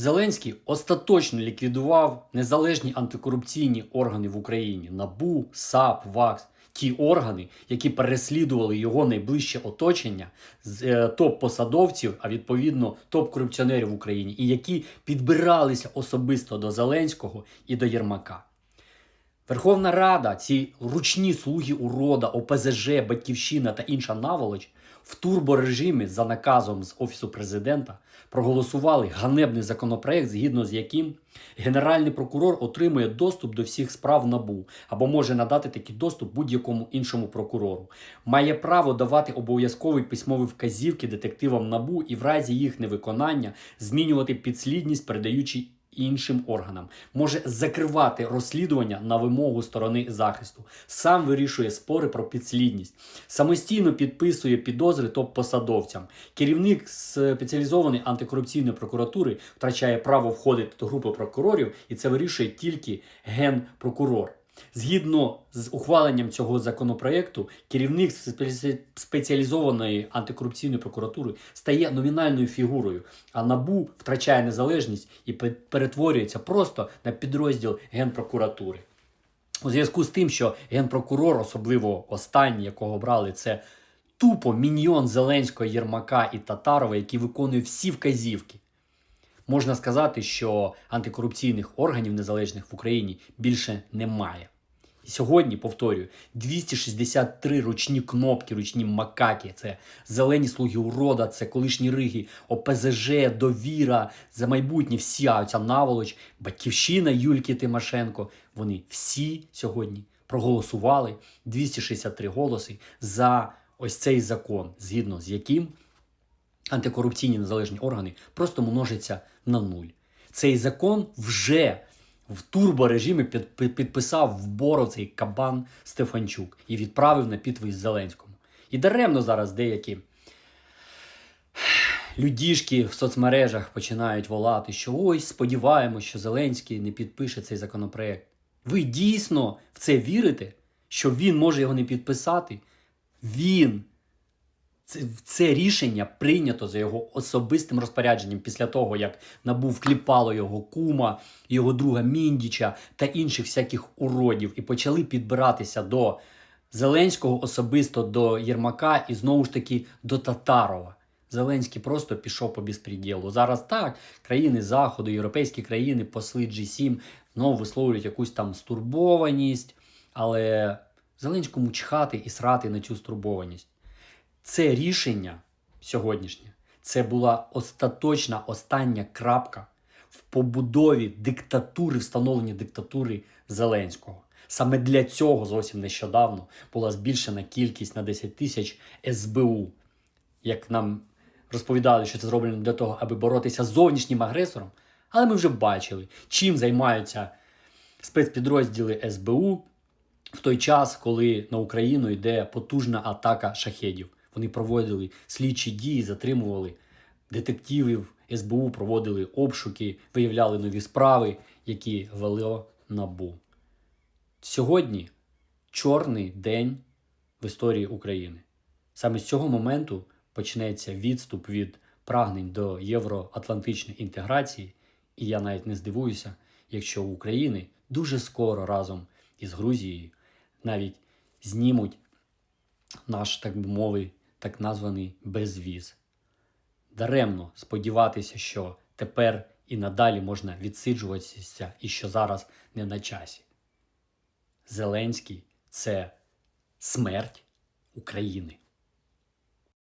Зеленський остаточно ліквідував незалежні антикорупційні органи в Україні НАБУ, САП, ВАКС. Ті органи, які переслідували його найближче оточення з е, топ-посадовців, а відповідно топ-корупціонерів в Україні, і які підбиралися особисто до Зеленського і до Єрмака. Верховна Рада, ці ручні слуги урода, ОПЗЖ, Батьківщина та інша наволоч в турборежимі за наказом з Офісу президента проголосували ганебний законопроект, згідно з яким Генеральний прокурор отримує доступ до всіх справ НАБУ або може надати такий доступ будь-якому іншому прокурору. Має право давати обов'язкові письмові вказівки детективам НАБУ і в разі їх невиконання змінювати підслідність, передаючи іншим органам, може закривати розслідування на вимогу сторони захисту, сам вирішує спори про підслідність, самостійно підписує підозри топ-посадовцям. Керівник спеціалізованої антикорупційної прокуратури втрачає право входити до групи прокурорів, і це вирішує тільки генпрокурор. Згідно з ухваленням цього законопроекту, керівник спеціалізованої антикорупційної прокуратури стає номінальною фігурою, а НАБУ втрачає незалежність і перетворюється просто на підрозділ генпрокуратури. У зв'язку з тим, що генпрокурор, особливо останній, якого брали, це тупо міньйон Зеленського, Єрмака і Татарова, який виконує всі вказівки. Можна сказати, що антикорупційних органів незалежних в Україні більше немає. І сьогодні, повторюю, 263 ручні кнопки, ручні макаки. Це зелені слуги урода, це колишні риги, ОПЗЖ, довіра, за майбутнє, всі, а ця наволоч, батьківщина Юльки Тимошенко. Вони всі сьогодні проголосували 263 голоси за ось цей закон, згідно з яким антикорупційні незалежні органи просто множаться на нуль. Цей закон вже в турборежимі під, під- підписав в бору цей кабан Стефанчук і відправив на підпис Зеленському. І даремно зараз деякі людішки в соцмережах починають волати, що ось сподіваємось, що Зеленський не підпише цей законопроект. Ви дійсно в це вірите, що він може його не підписати? Він це, рішення прийнято за його особистим розпорядженням після того, як набув вкліпало його кума, його друга Міндіча та інших всяких уродів, і почали підбиратися до Зеленського особисто до Єрмака і знову ж таки до Татарова. Зеленський просто пішов по безпреділу. Зараз так, країни Заходу, європейські країни, посли G7 знову висловлюють якусь там стурбованість, але Зеленському чхати і срати на цю стурбованість. Це рішення сьогоднішнє це була остаточна остання крапка в побудові диктатури, встановленні диктатури Зеленського. Саме для цього зовсім нещодавно була збільшена кількість на 10 тисяч СБУ. Як нам розповідали, що це зроблено для того, аби боротися з зовнішнім агресором. Але ми вже бачили, чим займаються спецпідрозділи СБУ в той час, коли на Україну йде потужна атака шахедів. Вони проводили слідчі дії, затримували детективів СБУ, проводили обшуки, виявляли нові справи, які вело набу. Сьогодні чорний день в історії України. Саме з цього моменту почнеться відступ від прагнень до євроатлантичної інтеграції, і я навіть не здивуюся, якщо у України дуже скоро разом із Грузією навіть знімуть наш, так би мовити, так названий безвіз. Даремно сподіватися, що тепер і надалі можна відсиджуватися і що зараз не на часі. Зеленський це смерть України.